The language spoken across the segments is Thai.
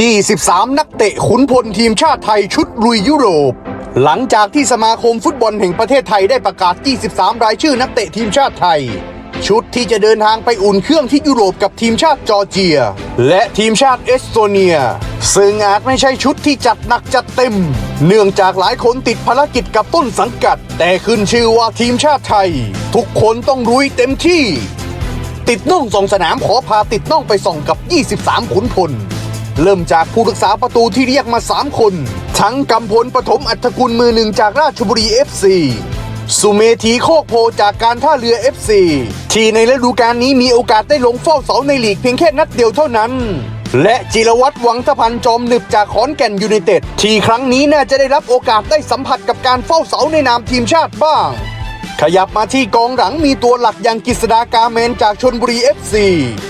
23 นักเตะขุนพลทีมชาติไทยชุดลุยยุโรป หลังจากที่สมาคมฟุตบอลแห่งประเทศไทยได้ประกาศ 23 รายชื่อนักเตะทีมชาติไทย ชุดที่จะเดินทางไปอุ่นเครื่องที่ยุโรปกับทีมชาติจอร์เจีย และทีมชาติเอสโตเนีย ซึ่งอาจไม่ใช่ชุดที่จัดหนักจัดเต็ม เนื่องจากหลายคนติดภารกิจกับต้นสังกัด แต่ขึ้นชื่อว่าทีมชาติไทย ทุกคนต้องรุยเต็มที่ ติดน่องส่องสนามขอพาติดน่องไปส่องกับ 23 ขุนพล เริ่มจากผู้รักษาประตูที่เรียกมา 3 คน ทั้งกำพลปฐมอัฐกุลมือหนึ่งจากราชบุรี FC สุเมธีโคกโพจากการท่าเรือ FC ที่ในฤดูกาลนี้มีโอกาสได้ลงเฝ้าเสาในลีกเพียงแค่นัดเดียวเท่านั้น และจิรวัตรหวังทพันจอมหนึบจากขอนแก่นยูไนเต็ดที่ครั้งนี้น่าจะได้รับโอกาสได้สัมผัสกับการเฝ้าเสาในนามทีมชาติบ้าง ขยับมาที่กองหลังมีตัวหลักอย่างกฤษดากาเมนจากชนบุรี FC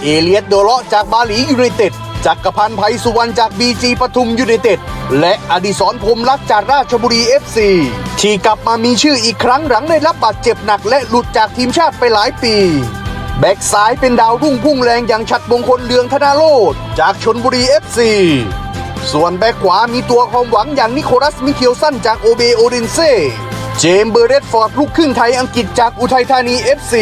เอเลียตโดเลาะจากบาหลียูไนเต็ด จักรพันธ์ไพสุวรรณจากบีจีปทุมยูไนเต็ด และอดิศรพรมรักจากราชบุรี FC ที่กลับมามีชื่ออีกครั้งหลังได้รับบาดเจ็บหนักและหลุดจากทีมชาติไปหลายปี แบ็กซ้ายเป็นดาวรุ่งพุ่งแรงอย่างชัดมงคลเลืองธนาโรดจากชนบุรี FC ส่วนแบ็กขวามีตัวความหวังอย่างนิโคลัสมิเคลสันจากโอเบโอเดนเซเจมส์เบอร์เรตฟอร์ดลูกครึ่งไทยอังกฤษจากอุทัยธานี FC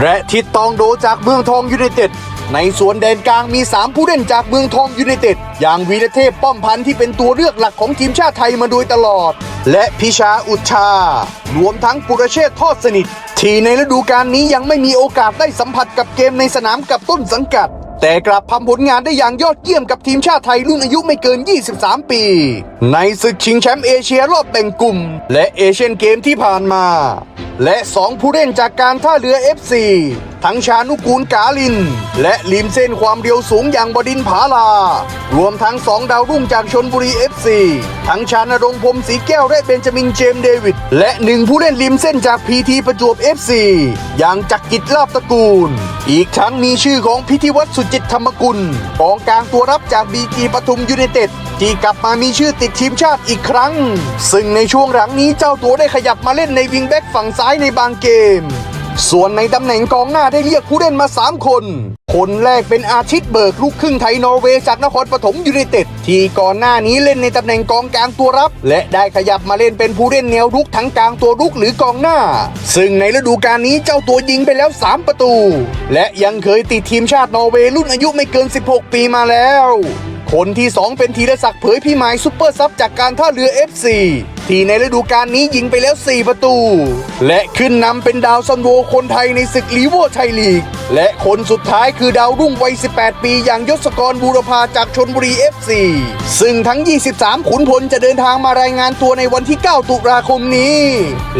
และทิดตองโดจากเมืองทองยูไนเต็ด ในส่วนแดนกลางมี 3 ผู้เล่นจากเมืองทองยูไนเต็ด อย่างวีรเทพป้อมพันธ์ที่เป็นตัวเลือกหลักของทีมชาติไทยมาโดยตลอด และพิชาอุชชารวมทั้งปุรเชษทอดสนิท ที่ในฤดูกาลนี้ยังไม่มีโอกาสได้สัมผัสกับเกมในสนามกับต้นสังกัด แต่กลับทำผลงานได้อย่างยอดเยี่ยมกับทีมชาติไทยรุ่นอายุไม่เกิน 23 ปี ในศึกชิงแชมป์เอเชียรอบแบ่งกลุ่ม และเอเชียนเกมที่ผ่านมา และ 2 ผู้เล่นจากการท่าเรือ FC ทั้งชานุกูลกาลิน และลิมเส้นความเร็วสูงอย่างบดินผาลา รวมทั้ง2ดาวรุ่งจากชนบุรี FC ทั้งชานรงค์พรมสีแก้วและเบนจามินเจมส์เดวิด และหนึ่งผู้เล่นริมเส้นจากพีทีประจวบ FC อย่างจักรกิจลาบตระกูล อีกทั้งมีชื่อของพิธีวัตรสุจิตธรรมกุลกองกลางตัวรับจากบีจีปทุมยูไนเต็ดที่กลับมามีชื่อติดทีมชาติอีกครั้ง ซึ่งในช่วงหลังนี้เจ้าตัวได้ขยับมาเล่นในวิงแบ็กฝั่งซ้ายในบางเกม ส่วนในตำแหน่งกองหน้าได้เรียกผู้เล่นมา 3 คน คนแรกเป็นอาทิตเบิกลูกครึ่งไทยนอร์เวย์จากนครปฐมยูไนเต็ดที่ก่อนหน้านี้เล่นในตำแหน่งกองกลางตัวรับ และได้ขยับมาเล่นเป็นผู้เล่นแนวรุกทั้งกลางตัวรุกหรือกองหน้า ซึ่งในฤดูกาลนี้เจ้าตัวยิงไปแล้ว 3 ประตู และยังเคยติดทีมชาตินอร์เวย์รุ่นอายุไม่เกิน 16 ปีมาแล้ว คนที่ 2 เป็นธีรศักดิ์เผยพิมายซุปเปอร์ซับจากการท่าเรือ FC ที่ในฤดูกาลนี้ยิงไปแล้ว 4 ประตู และขึ้นนำเป็นดาวซันโวคนไทยในศึกลีโวไทยลีก และคนสุดท้ายคือดาวรุ่งวัย 18 ปีอย่างยศกรบูรพาจากชนบุรี FC ซึ่งทั้ง 23 ขุนพลจะเดินทางมารายงานตัวในวันที่ 9 ตุลาคมนี้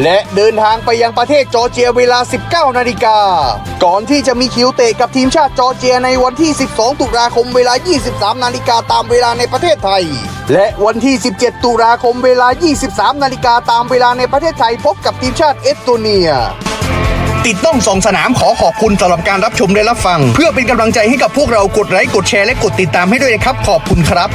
และเดินทางไปยังประเทศจอร์เจียเวลา 19 นาฬิกา ก่อนที่จะมีคิวเตะกับทีมชาติจอร์เจียในวันที่ 12 ตุลาคมเวลา 23 นาฬิกาตามเวลาในประเทศไทย และวันที่ 17 ตุลาคมเวลา 23นาฬิกาตามเวลาในประเทศไทยพบกับทีมชาติเอสโตเนีย ติดต้องสองสนามขอขอบคุณสำหรับการรับชมและรับฟัง เพื่อเป็นกำลังใจให้กับพวกเรากดไลค์กดแชร์และกดติดตามให้ด้วยนะครับ ขอบคุณครับ